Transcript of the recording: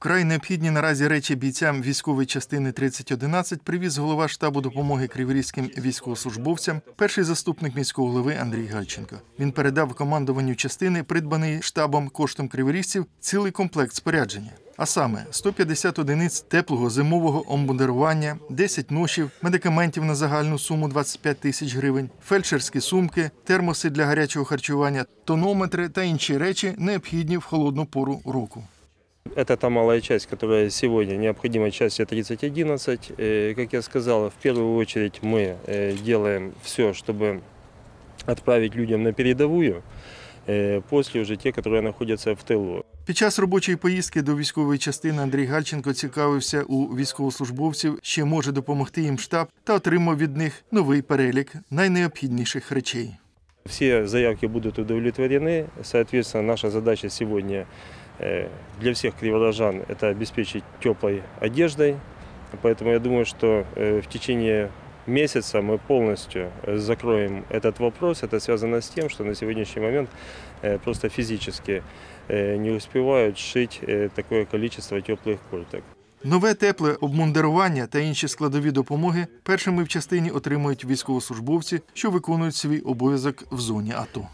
Вкрай необхідні наразі речі бійцям військової частини 3011 привіз голова штабу допомоги криворізьким військовослужбовцям, перший заступник міського голови Андрій Гальченко. Він передав командуванню частини, придбаний штабом коштом криворізців, цілий комплект спорядження. А саме 150 одиниць теплого зимового обмундирування, 10 ношів, медикаментів на загальну суму 25 тисяч гривень, фельдшерські сумки, термоси для гарячого харчування, тонометри та інші речі, необхідні в холодну пору року. Это та малая часть, которая сегодня необходима в части 3011. Э, Как я сказал, в первую очередь мы э, делаем все, чтобы отправить людям на передовую, э, после уже те, которые находятся в тылу. Під час робочої поїздки до військової частини Андрій Гальченко цікавився у військовослужбовців, чи може допомогти їм штаб, та отримав від них новий перелік найнеобхідніших речей. Все заявки будут удовлетворены. Соответственно, наша задача сегодня э, для всех криворожан – это обеспечить теплой одеждой. Поэтому я думаю, что э, в течение месяца мы полностью э, закроем этот вопрос. Это связано с тем, что на сегодняшний момент э, просто физически э, не успевают шить э, такое количество теплых курток. Нове тепле обмундирування та інші складові допомоги першими в частині отримують військовослужбовці, що виконують свій обов'язок в зоні АТО.